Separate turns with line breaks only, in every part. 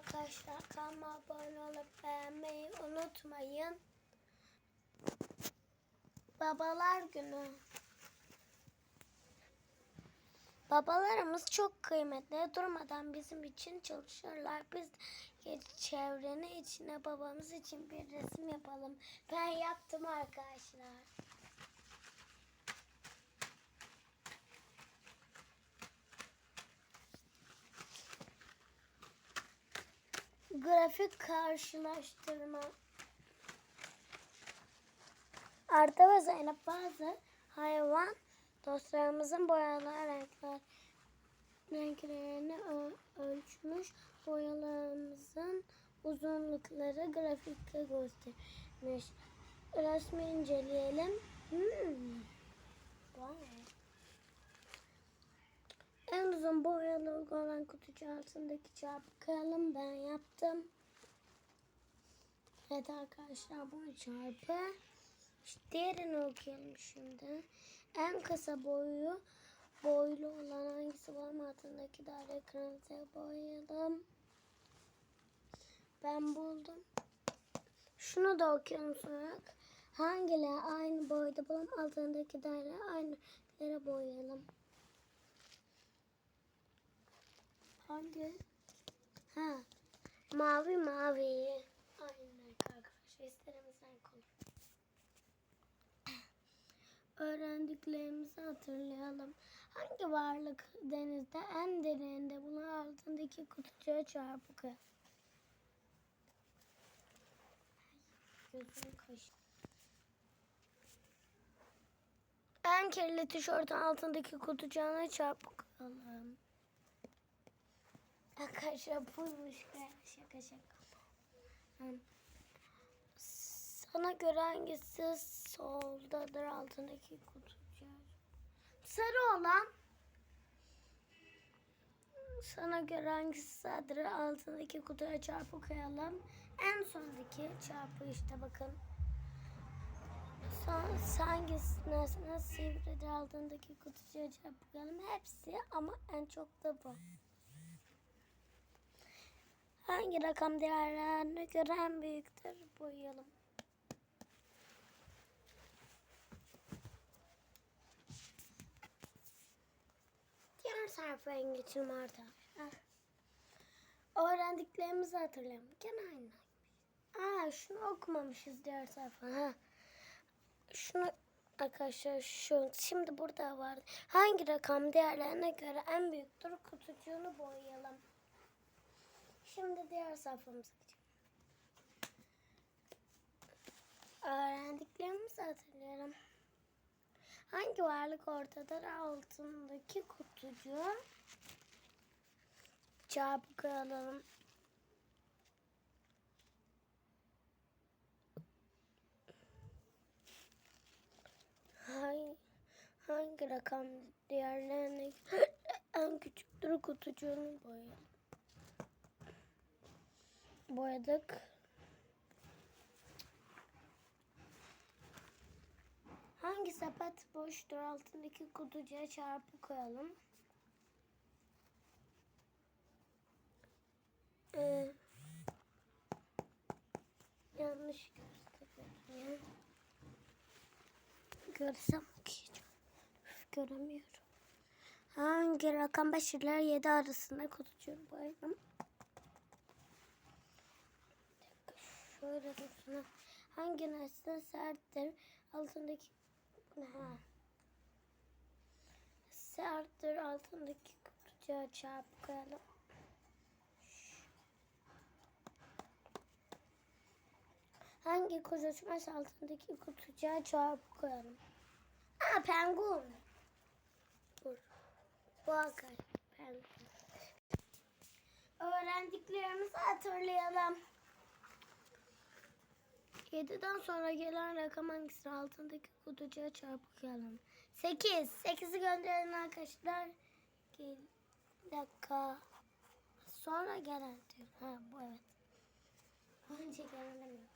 arkadaşlar. Kanalıma abone olup beğenmeyi unutmayın. Babalar günü. Babalarımız çok kıymetli. Durmadan bizim için çalışırlar. Biz çevrenin içine babamız için bir resim yapalım. Ben yaptım arkadaşlar. Grafik karşılaştırma. Arda ve Zeynep bazı hayvan dostlarımızın boyalı renkler renklerini ölçmüş. Boyalarımızın uzunlukları grafikte göstermiş. Resmi inceleyelim. Hmm. Vay. En uzun olan kutucu altındaki çarpı ben yaptım. Evet arkadaşlar bu çarpı. İşte diğerini okuyalım şimdi. En kısa boyu boylu olan hangisi var mı altındaki daire kırmızıya boyayalım. Ben buldum. Şunu da okuyalım sonra. Hangileri aynı boyda bulalım altındaki daire aynı yere boyayalım. Hangi? Ha. Mavi mavi. Aynen arkadaşlar. İsterimiz renk olur. Öğrendiklerimizi hatırlayalım. Hangi varlık denizde en derinde bulunan altındaki kutucuğa çarpık? Gözüm kaş. En kirli tişörtün altındaki kutucuğuna çarpık alalım. Arkadaşlar buymuş. Şaka şaka. Sana göre hangisi soldadır altındaki kutucuğu? Sarı olan. Sana göre hangisi sağdır altındaki kutuya çarpı koyalım. En sondaki çarpı işte bakın. Son, hangisine sivridir altındaki kutucuğa çarpı koyalım. Hepsi ama en çok da bu. Hangi rakam değerlerine göre en büyüktür? Boyayalım. Diğer sayfaya geçelim arkadaşlar. Öğrendiklerimizi hatırlayalım. Gene aynı. Aa şunu okumamışız diğer sayfa. Ha. Şunu arkadaşlar şu şimdi burada var. Hangi rakam değerlerine göre en büyüktür? Kutucuğunu boyayalım. Şimdi diğer sayfamıza geçelim. Öğrendiklerimizi hatırlayalım. Hangi varlık ortadır altındaki kutucuğu çarpı koyalım. Hangi, hangi rakam diğerlerine en küçüktür kutucuğunu boyayalım. Boyadık. Hangi sepet boştur altındaki kutucuğa çarpı koyalım. Ee, yanlış gösteriyorum ya. Görsem. Üf, göremiyorum. Hangi rakam 5 ile 7 arasında kutucuğu boyayalım. Bir dakika, Şöyle dursun. Hangi nesne serttir? Altındaki ha. Serttir altındaki kutucuğa çarpı koyalım. Hangi kuzuçmaz altındaki kutucuğa çarpı koyalım. Aa penguin. Dur. Bu arkadaş penguin. Öğrendiklerimizi hatırlayalım. 7'den sonra gelen rakam hangisi altındaki kutucuğa çarpı koyalım. 8. 8'i gönderin arkadaşlar. Bir dakika. Sonra gelen diyor. Ha bu evet. Önce gelen demiyor.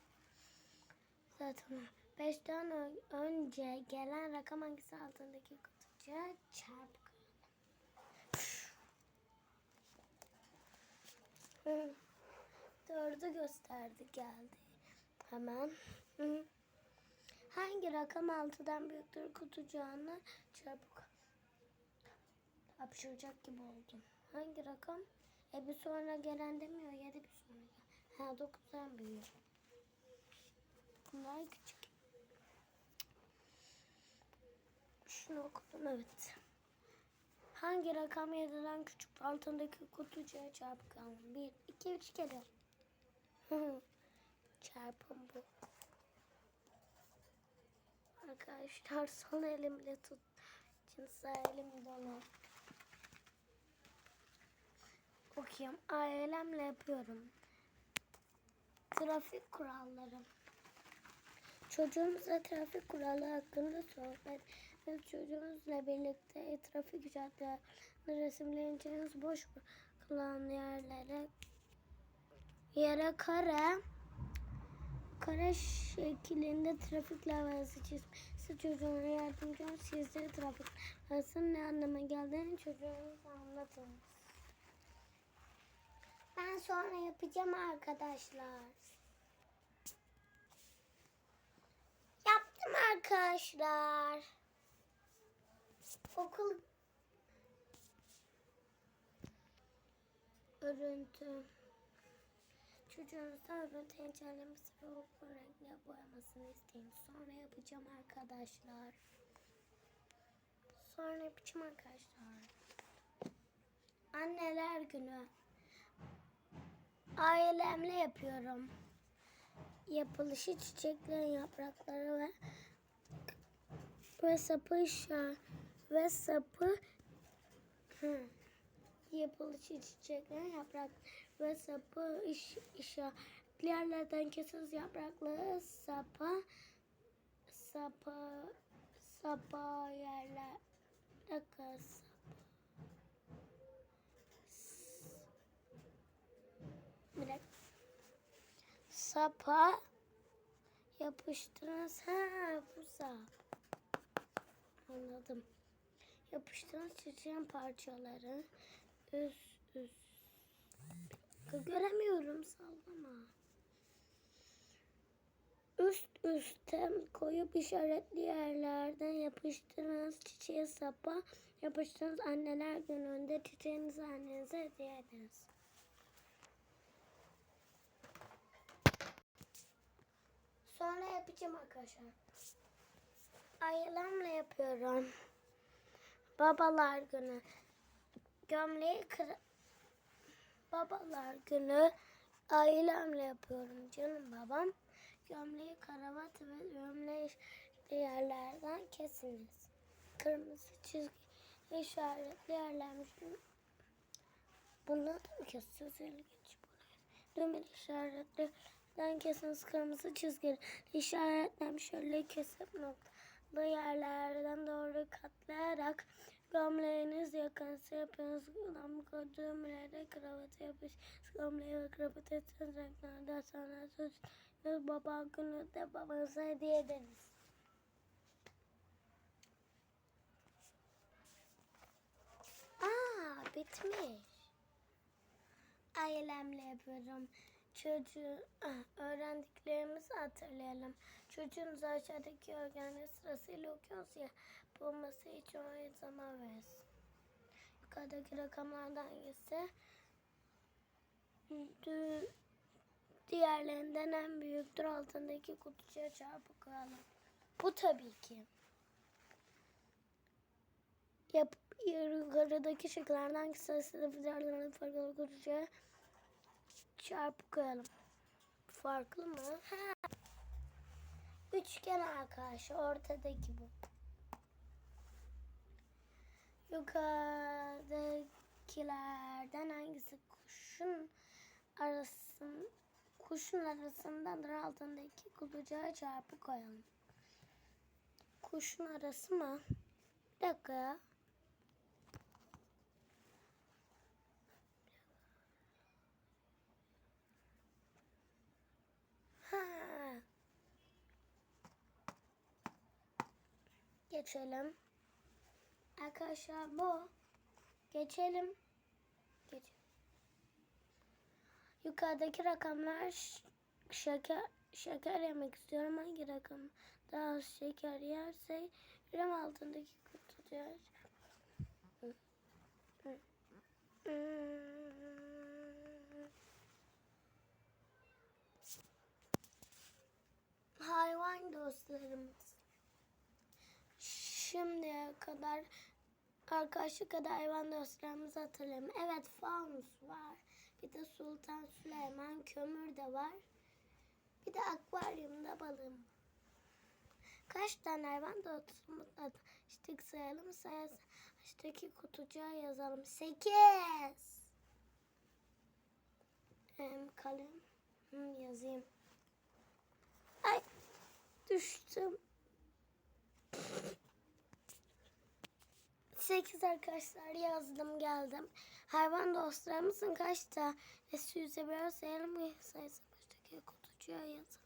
Zaten 5'ten ö- önce gelen rakam hangisi altındaki kutucuğa çarpı koyalım. Hı. Dördü gösterdi geldi. Hemen. Hangi rakam altıdan büyüktür kutucuğuna çarpık? Hapşıracak gibi oldum. Hangi rakam? E bir sonra gelen demiyor. Yedi bir sonra gelen. Ha dokuzdan büyüyor. Bunlar küçük. Şunu okudum evet. Hangi rakam 7'den küçük altındaki kutucuğa alın? 1, 2, 3 kere. Çarpım bu. Arkadaşlar sol elimle tut. Şimdi sağ elim dolu. Okuyayım. Ailemle yapıyorum. Trafik kuralları. Çocuğumuzla trafik kuralı hakkında sohbet ve çocuğumuzla birlikte trafik caddelerinde resimleneceğiniz boş kalan yerlere yere kare kare şeklinde trafik levhası çizmesi çocuğuna yardımcı olun. Sizlere trafik levhasının ne anlama geldiğini çocuğunuza anlatın. Ben sonra yapacağım arkadaşlar. Yaptım arkadaşlar. Okul örüntü. Çocuğunuzda örüntü engellemesi ve okul renkle boyamasını isteyin. Sonra yapacağım arkadaşlar. Sonra yapacağım arkadaşlar. Anneler günü. Ailemle yapıyorum. Yapılışı çiçeklerin yaprakları ve ve sapı işar ve sapı hı, yapılışı çiçeklerin yaprak ve sapı iş, işaretli yerlerden kesilmiş yaprakları sapa sapa sapa yerler dakika sapa bir dakika sapa yapıştırınız. Ha bu sap. Anladım. Yapıştırınız çiçeğin parçaları. Üst üst. Göremiyorum sallama. Üst üste koyup işaretli yerlerden yapıştırınız çiçeği sapa. Yapıştırınız anneler gününde çiçeğinizi annenize hediye ediniz. Sonra yapacağım arkadaşlar. Ailemle yapıyorum. Babalar günü. Gömleği kır... Babalar günü ailemle yapıyorum canım babam. Gömleği karavat ve gömleği yerlerden kesiniz. Kırmızı çizgi işaretli yerlermiş. Bunları da mı kesiyoruz? Buraya. Düğmeli işaretli den kesiniz kırmızı çizgili işaretlenmiş şöyle kesip noktalı yerlerden doğru katlayarak gömleğiniz yakası yapıyorsunuz. Damga düğmelere kravatı yapış. Gömleği ve kravatı etiniz renklerden sonra söz baba günü de babanıza hediye ediniz. Aa bitmiş. Ailemle yapıyorum. Çocuğu ah, öğrendiklerimizi hatırlayalım. Çocuğunuza aşağıdaki organları sırasıyla okuyoruz ya. Bulması için o zaman veririz. Yukarıdaki rakamlardan hangisi? Diğerlerinden en büyüktür altındaki kutucuğa çarpı koyalım. Bu tabii ki. Yap, yukarıdaki şıklardan hangisi diğerlerinden farklı kutucuğa çarpı koyalım. Farklı mı? Ha. Üçgen arkadaşlar ortadaki bu. Yukarıdakilerden hangisi kuşun arasın kuşun arasındadır altındaki kutucuğa çarpı koyalım. Kuşun arası mı? Bir dakika ya. Geçelim. Arkadaşlar bu. Geçelim. Geç. yukarıdaki rakamlar şeker şeker yemek istiyorum. Hangi rakam daha az şeker yerse ürem altındaki kutucuya Hayvan dostlarımız. Şimdiye kadar arkadaşlık kadar hayvan dostlarımızı hatırlayalım. Evet Faunus var. Bir de Sultan Süleyman kömür de var. Bir de akvaryumda balığım. Kaç tane hayvan dostumuz açtık sayalım sayarsa açtaki kutucuğa yazalım. Sekiz. Em, kalem Hı, yazayım. Ay düştüm. 8 arkadaşlar yazdım geldim. Hayvan dostlarımızın kaç tane yüzebiliyor sayalım mı? Sayısı baştaki kutucuğa yazalım.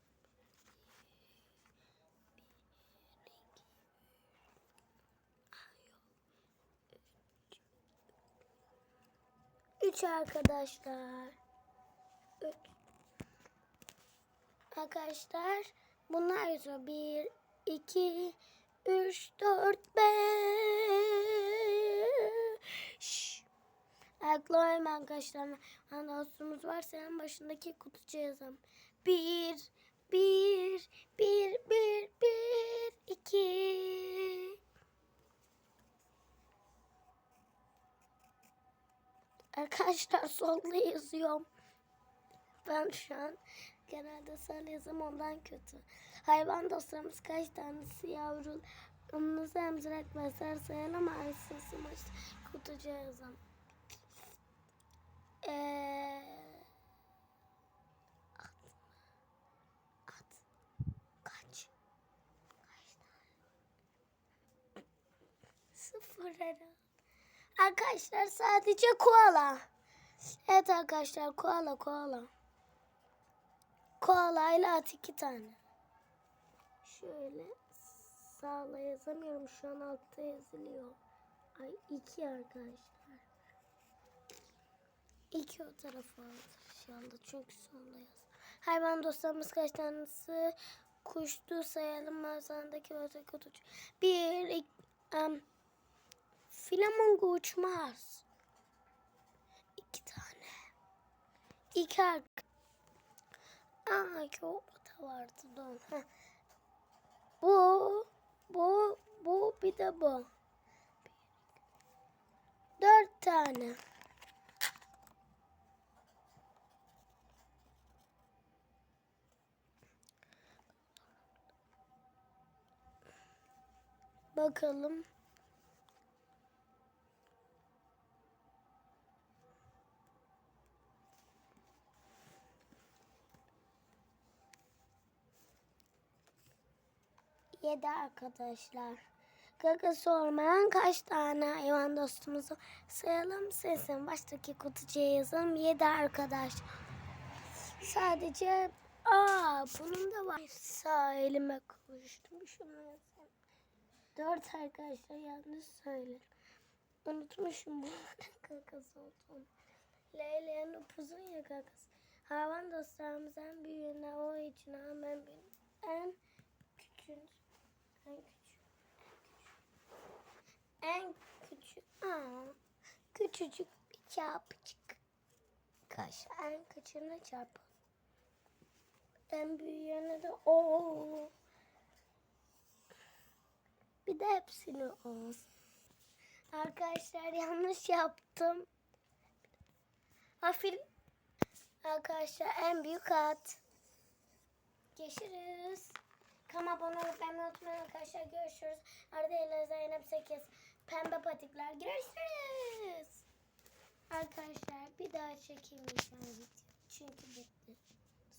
Üç arkadaşlar. Üç. Arkadaşlar bunlar yazıyor. Bir, iki, üç, dört, beş. Ayaklarım arkadaşlar. Yani dostumuz varsa en başındaki kutucuğa yazalım. Bir, bir, bir, bir, bir, iki. Arkadaşlar solda yazıyorum. Ben şu an genelde sağ yazım ondan kötü. Hayvan dostlarımız kaç tanesi yavru? Onumuzu emzirek besler sayalım aysısı maç tane? Sıfır herhalde. Arkadaşlar sadece koala. Evet arkadaşlar koala koala. Koala ile at iki tane. Şöyle sağla yazamıyorum şu an altta yazılıyor. Ay iki arkadaşlar. İki o tarafa alır şu anda çünkü sonda yaz. Hayvan dostlarımız kaç tanesi? Kuştu sayalım mağazandaki özel kutucu. Bir, iki, em, Flamingo uçmaz. İki tane. İki ark. Aa da vardı don. Bu, bu, bu bir de bu. Dört tane. Bakalım. Yedi arkadaşlar. Kaka sormayan kaç tane hayvan dostumuzu sayalım sesin. Baştaki kutucuya yazalım. Yedi arkadaş. Sadece aa bunun da var. Sağ elime koştum. Şunu yazayım. Dört arkadaşlar yanlış söyledim. Unutmuşum bunların kakası olduğunu. Leyleğin upuzun ya kakası. Hayvan dostlarımız en büyüğüne o için hemen. En küçük en küçük. En küçük. Aa, küçücük bir çarpıcık. Kaş. En küçüğüne çarpı. En büyüğüne de o. Bir de hepsini olsun. Arkadaşlar yanlış yaptım. Afil. Arkadaşlar en büyük at. Görüşürüz. Kanalıma abone olup beğenmeyi unutmayın arkadaşlar. Görüşürüz. Arda ile Zeynep 8. Pembe patikler. Görüşürüz. Arkadaşlar bir daha çekemeyeceğim video. Çünkü bitti.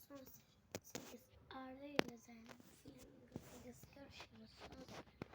Son 8. Arda ile Zeynep. Film Görüşürüz. Son